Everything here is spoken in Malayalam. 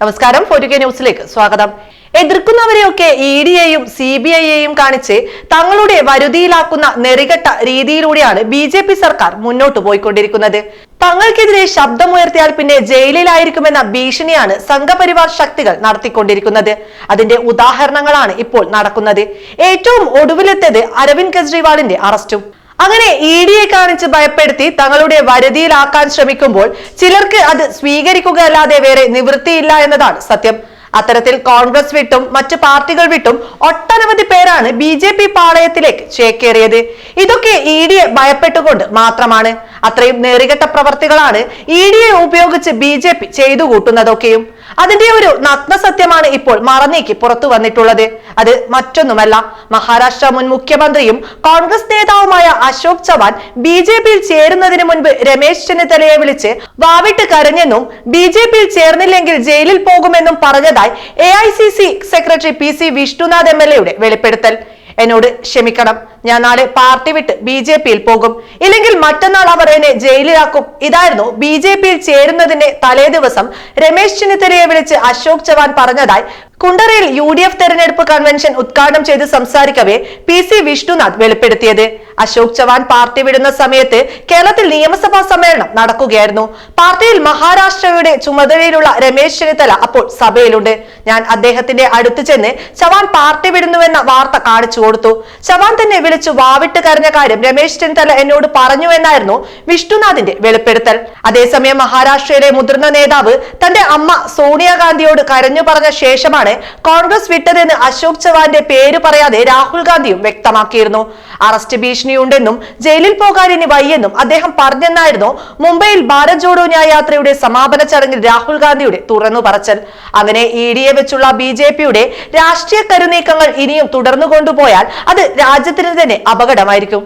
നമസ്കാരം ഫോർട്ടുകെ ന്യൂസിലേക്ക് സ്വാഗതം. എതിർക്കുന്നവരെയൊക്കെ ഇ ഡിയെയും സി ബി ഐയെയും കാണിച്ച് തങ്ങളുടെ വരുതിയിലാക്കുന്ന നെറികെട്ട രീതിയിലൂടെയാണ് ബി ജെ പി സർക്കാർ മുന്നോട്ട് പോയിക്കൊണ്ടിരിക്കുന്നത്. തങ്ങൾക്കെതിരെ ശബ്ദമുയർത്തിയാൽ പിന്നെ ജയിലിലായിരിക്കുമെന്ന ഭീഷണിയാണ് സംഘപരിവാർ ശക്തികൾ നടത്തിക്കൊണ്ടിരിക്കുന്നത്. അതിന്റെ ഉദാഹരണങ്ങളാണ് ഇപ്പോൾ നടക്കുന്നത്. ഏറ്റവും ഒടുവിലെത്തത് അരവിന്ദ് കെജ്രിവാളിന്റെ അറസ്റ്റും. അങ്ങനെ ഇ ഡിയെ കാണിച്ച് ഭയപ്പെടുത്തി തങ്ങളുടെ വരുതിയിലാക്കാൻ ശ്രമിക്കുമ്പോൾ ചിലർക്ക് അത് സ്വീകരിക്കുക അല്ലാതെ വേറെ നിവൃത്തിയില്ല എന്നതാണ് സത്യം. അത്തരത്തിൽ കോൺഗ്രസ് വിട്ടും മറ്റ് പാർട്ടികൾ വിട്ടും ഒട്ടനവധി പേരാണ് ബി ജെ പി പാളയത്തിലേക്ക് ചേക്കേറിയത്. ഇതൊക്കെ ഇ ഡിയെ ഭയപ്പെട്ടുകൊണ്ട് മാത്രമാണ്. അത്രയും നേറികെട്ട പ്രവർത്തികളാണ് ഇ ഡിയെ ഉപയോഗിച്ച് ബി ജെ പി ചെയ്തു കൂട്ടുന്നതൊക്കെയും. അതിന്റെ ഒരു നഗ്ന സത്യമാണ് ഇപ്പോൾ മറന്നേക്ക് പുറത്തു വന്നിട്ടുള്ളത്. അത് മറ്റൊന്നുമല്ല. മഹാരാഷ്ട്ര മുൻ മുഖ്യമന്ത്രിയും കോൺഗ്രസ് നേതാവുമായ അശോക് ചവാൻ ബി ജെ പിയിൽ ചേരുന്നതിന് മുൻപ് രമേശ് ചെന്നിത്തലയെ വിളിച്ച് വാവിട്ട് കരഞ്ഞെന്നും ബി ജെ പിയിൽ ചേർന്നില്ലെങ്കിൽ ജയിലിൽ പോകുമെന്നും പറഞ്ഞതായി A I C C secretary P C Vishnunath M L എയുടെ വെളിപ്പെടുത്തൽ. എന്നോട് ക്ഷമിക്കണം. ഞാൻ നാളെ പാർട്ടി വിട്ട് ബി ജെ പിയിൽ പോകും. ഇല്ലെങ്കിൽ മറ്റന്നാൾ അവർ എന്നെ ജയിലിലാക്കും. ഇതായിരുന്നു ബി ജെ പിയിൽ ചേരുന്നതിന്റെ തലേ ദിവസം രമേശ് ചെന്നിത്തലയെ വിളിച്ച് അശോക് ചവാൻ പറഞ്ഞതായി കുണ്ടറയിൽ യു ഡി എഫ് തെരഞ്ഞെടുപ്പ് കൺവെൻഷൻ ഉദ്ഘാടനം ചെയ്ത് സംസാരിക്കവേ പി സി വിഷ്ണുനാഥ് വെളിപ്പെടുത്തിയത്. അശോക് ചവാൻ പാർട്ടി വിടുന്ന സമയത്ത് കേരളത്തിൽ നിയമസഭാ സമ്മേളനം നടക്കുകയായിരുന്നു. പാർട്ടിയിൽ മഹാരാഷ്ട്രയുടെ ചുമതലയിലുള്ള രമേശ് ചെന്നിത്തല അപ്പോൾ സഭയിലുണ്ട്. ഞാൻ അദ്ദേഹത്തിന്റെ അടുത്ത് ചെന്ന് ചവാൻ പാർട്ടി വിടുന്നുവെന്ന വാർത്ത കാണിച്ചു കൊടുത്തു. ചവാൻ തന്നെ വിളിച്ചു വാവിട്ട് കരഞ്ഞ കാര്യം രമേശ് ചെന്നിത്തല എന്നോട് പറഞ്ഞു എന്നായിരുന്നു വിഷ്ണുനാഥിന്റെ വെളിപ്പെടുത്തൽ. അതേസമയം മഹാരാഷ്ട്രയിലെ മുതിർന്ന നേതാവ് തന്റെ അമ്മ സോണിയാഗാന്ധിയോട് കരഞ്ഞു പറഞ്ഞ ശേഷമാണ് കോൺഗ്രസ് വിട്ടതെന്ന് അശോക് ചവാന്റെ പേര് പറയാതെ രാഹുൽ ഗാന്ധിയും വ്യക്തമാക്കിയിരുന്നു. അറസ്റ്റ് ഭീഷണിയുണ്ടെന്നും ജയിലിൽ പോകാൻ ഇനി വയ്യെന്നും അദ്ദേഹം പറഞ്ഞെന്നായിരുന്നു മുംബൈയിൽ ഭാരത് ജോഡോ ന്യായയാത്രയുടെ സമാപന ചടങ്ങിൽ രാഹുൽ ഗാന്ധിയുടെ തുറന്നു പറച്ചൽ. അങ്ങനെ ഇ ഡിയെ വെച്ചുള്ള ബി ജെ പിയുടെ രാഷ്ട്രീയ കരുനീക്കങ്ങൾ ഇനിയും തുടർന്നു കൊണ്ടുപോയാൽ അത് രാജ്യത്തിന് തന്നെ അപകടമായിരിക്കും.